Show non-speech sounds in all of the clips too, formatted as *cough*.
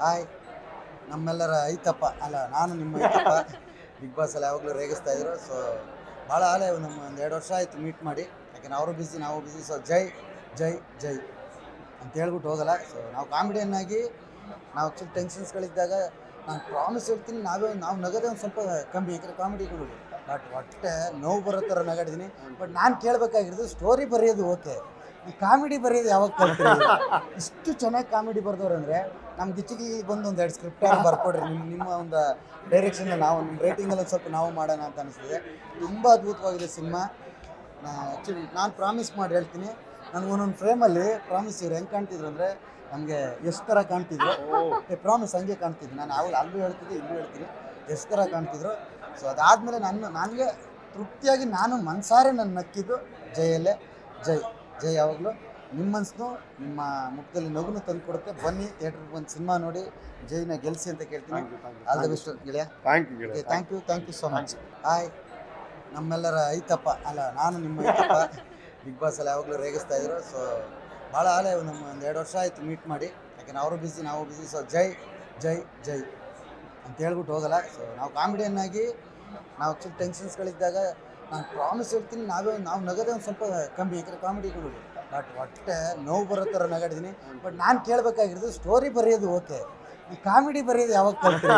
Hi. ನಮ್ಮೆಲ್ಲರ ಐತಪ್ಪ. ಅಲ್ಲ ನಾನು ನಿಮ್ಮ ಐತಪ್ಪ. *laughs* ಬಿಗ್ ಬಾಸಲ್ಲಿ ಯಾವಾಗಲೂ ರೇಗಿಸ್ತಾ ಇದ್ರು. ಸೊ ಭಾಳ ಆಲೆ ನಮ್ಮ ಒಂದು ಎರಡು ವರ್ಷ ಆಯಿತು ಮೀಟ್ ಮಾಡಿ. ಯಾಕಂದ್ರೆ ಅವರು ಬಿಸಿ ನಾವು ಬಿಸಿ ಸೊ ಜೈ ಜೈ ಜೈ ಅಂತ ಹೇಳ್ಬಿಟ್ಟು ಹೋಗಲ್ಲ. ಸೊ ನಾವು ಕಾಮಿಡಿಯನ್ ಆಗಿ ನಾವು ಆ್ಯಕ್ಚುಲಿ ಟೆನ್ಷನ್ಸ್ಗಳಿದ್ದಾಗ ನಾನು ಪ್ರಾಮಿಸ್ ಹೇಳ್ತೀನಿ ನಾವೇ ನಾವು ನಗದೇ ಒಂದು ಸ್ವಲ್ಪ ಕಮ್ಮಿ ಯಾಕಂದ್ರೆ ಕಾಮಿಡಿಗಳು ಬಟ್ ಹೊಟ್ಟೆ ನೋವು ಬರೋ ಥರ ನಗಾಡಿದ್ದೀನಿ ಬಟ್ ನಾನು ಕೇಳಬೇಕಾಗಿರೋದು ಸ್ಟೋರಿ ಬರೆಯೋದು ಓಕೆ ಈ ಕಾಮಿಡಿ ಬರೆಯೋದು ಯಾವಾಗ ಕಲ್ತ್ರಿ ಇಷ್ಟು ಚೆನ್ನಾಗಿ ಕಾಮಿಡಿ ಬರ್ದವ್ರು ಅಂದರೆ ನಮ್ಮ ಗಿಚ್ಚಿಗೆ ಬಂದು ಒಂದು ಎರಡು ಸ್ಕ್ರಿಪ್ಟ್ ಬರ್ಕೊಡ್ರಿ. ನಿಮ್ಮ ನಿಮ್ಮ ಒಂದು ಡೈರೆಕ್ಷನ್ ನಾವು ನಿಮ್ಮ ರೇಟಿಂಗಲ್ಲಿ ಅಲ್ಲಿ ಸ್ವಲ್ಪ ನಾವು ಮಾಡೋಣ ಅಂತ ಅನಿಸ್ತಿದೆ. ತುಂಬ ಅದ್ಭುತವಾಗಿದೆ ಸಿನಿಮಾ. ಆ್ಯಕ್ಚುಲಿ ನಾನು ಪ್ರಾಮಿಸ್ ಮಾಡಿ ಹೇಳ್ತೀನಿ. ನನಗೆ ಒಂದೊಂದು ಫ್ರೇಮಲ್ಲಿ ಪ್ರಾಮಿಸ್ ಇವ್ರು ಹೆಂಗೆ ಕಾಣ್ತಿದ್ರು ಅಂದರೆ ನಮಗೆ ಎಷ್ಟು ಥರ ಕಾಣ್ತಿದ್ರು. ಏ ಪ್ರಾಮಿಸ್ ಹಂಗೆ ಕಾಣ್ತಿದ್ರು. ನಾನು ಅವಾಗ ಅಲ್ಲೂ ಹೇಳ್ತಿದ್ದೆ ಇಲ್ಲೂ ಹೇಳ್ತೀನಿ. ಎಷ್ಟು ಥರ ಕಾಣ್ತಿದ್ರು. ಸೊ ಅದಾದಮೇಲೆ ನನ್ನ ನನಗೆ ತೃಪ್ತಿಯಾಗಿ ನಾನು ಮನ್ಸಾರೆ ನನ್ನ ನಕ್ಕಿದ್ದು ಜಯಲ್ಲೇ. ಜೈ. ಜೈ ಯಾವಾಗಲೂ. ನಿಮ್ಮ ಮನಸ್ಸು ನಿಮ್ಮ ಮುಖದಲ್ಲಿ ನಗುನು ತಂದು ಕೊಡುತ್ತೆ. ಬನ್ನಿ ಥಿಯೇಟ್ರಿಗೆ ಒಂದು ಸಿನಿಮಾ ನೋಡಿ ಜೈನ ಗೆಲ್ಸಿ ಅಂತ ಕೇಳ್ತೀನಿ. ಆಲ್ ದ ಬೆಸ್ಟ್ ಗೆಳೆಯ. Thank you thank you thank you so much hi ನಮ್ಮೆಲ್ಲರ ಐತಪ್ಪ. ಅಲ್ಲ ನಾನು ನಿಮ್ಮ ಐತಪ್ಪ. *laughs* ಬಿಗ್ ಬಾಸಲ್ಲಿ ಯಾವಾಗಲೂ ರೇಗಿಸ್ತಾ ಇದ್ರು. ಸೊ ಭಾಳ ಆಲೆ ನಮ್ಮ ಒಂದು ಎರಡು ವರ್ಷ ಆಯಿತು ಮೀಟ್ ಮಾಡಿ. ಯಾಕಂದ್ರೆ ಅವರು ಬಿಸಿ ನಾವು ಬಿಸಿ ಸೊ ಜೈ ಜೈ ಜೈ. ಅಂತ ಹೇಳ್ಬಿಟ್ಟು ಹೋಗಲ್ಲ. ಸೊ ನಾವು ಕಾಮಿಡಿಯನ್ನಾಗಿ ನಾವು ಆ್ಯಕ್ಚುಲಿ ಟೆನ್ಷನ್ಸ್ಗಳಿದ್ದಾಗ ನಾನು ಪ್ರಾಮಿಸ್ ಹೇಳ್ತೀನಿ, ನಾವೇ, ನಾವು ನಗದೇ ಒಂದು ಸ್ವಲ್ಪ ಕಮ್ಮಿ ಯಾಕಂದ್ರೆ ಕಾಮಿಡಿಗಳು ಬಟ್ ಒಟ್ಟೆ ನೋವು ಬರೋ ಥರ ನಗಾಡಿದ್ದೀನಿ ಬಟ್ ನಾನು ಕೇಳಬೇಕಾಗಿರೋದು ಸ್ಟೋರಿ ಬರೆಯೋದು ಓಕೆ ಈ ಕಾಮಿಡಿ ಬರೆಯೋದು ಯಾವಾಗ ಕಲ್ತ್ರಿ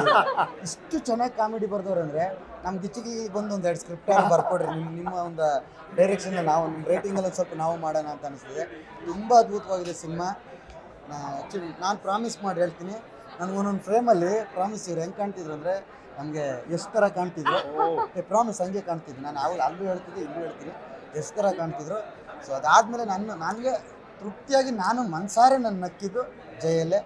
ಇಷ್ಟು ಚೆನ್ನಾಗಿ ಕಾಮಿಡಿ ಬರೆದವ್ರು ಅಂದರೆ ನಮ್ಮ ಗಿಚ್ಚಿಗೆ ಬಂದು ಒಂದು ಎರಡು ಸ್ಕ್ರಿಪ್ಟ್ ಬರ್ಕೊಡ್ರಿ. ನಿಮ್ಮ ನಿಮ್ಮ ಒಂದು ಡೈರೆಕ್ಷನ್ ನಾವು ನಿಮ್ಮ ರೇಟಿಂಗಲ್ಲಿ ಸ್ವಲ್ಪ ನಾವು ಮಾಡೋಣ ಅಂತ ಅನಿಸ್ತಿದೆ. ತುಂಬ ಅದ್ಭುತವಾಗಿದೆ ಸಿನಿಮಾ. ಆ್ಯಕ್ಚುಲಿ ನಾನು ಪ್ರಾಮಿಸ್ ಮಾಡಿ ಹೇಳ್ತೀನಿ. ನನಗೆ ಒಂದೊಂದು ಫ್ರೇಮಲ್ಲಿ ಪ್ರಾಮಿಸ್ ಇವ್ರು ಹೆಂಗೆ ಕಾಣ್ತಿದ್ರು ಅಂದರೆ ನಮಗೆ ಎಷ್ಟು ಥರ ಕಾಣ್ತಿದ್ರು. ಏ ಪ್ರಾಮಿಸ್ ಹಂಗೆ ಕಾಣ್ತಿದ್ದೆ ನಾನು ಅವಾಗ ಅಲ್ಲೂ ಹೇಳ್ತಿದ್ದೆ ಇಲ್ಲೂ ಹೇಳ್ತೀನಿ ಎಷ್ಟು ಥರ ಕಾಣ್ತಿದ್ರು. ಸೊ ಅದಾದಮೇಲೆ ನನ್ನ ನನಗೆ ತೃಪ್ತಿಯಾಗಿ ನಾನು ಮನ್ಸಾರೆ ನನ್ನ ನಕ್ಕಿದ್ದು ಜಯಲ್ಲೇ.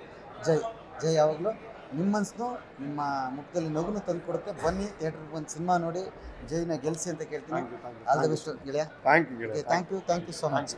ಜೈ ಜೈ ಯಾವಾಗಲೂ ನಿಮ್ಮ ಮನಸ್ಸು ನಿಮ್ಮ ಮುಖದಲ್ಲಿ ನಗುನು ತಂದು ಕೊಡುತ್ತೆ ಬನ್ನಿ ಥಿಯೇಟ್ರಿಗೆ ಬಂದು ಸಿನಿಮಾ ನೋಡಿ ಜೈನ ಗೆಲ್ಸಿ ಅಂತ ಕೇಳ್ತೀನಿ. ಆಲ್ ದ ಬೆಸ್ಟ್ ಗೆಳೆಯ. Thank you okay thank you thank you so much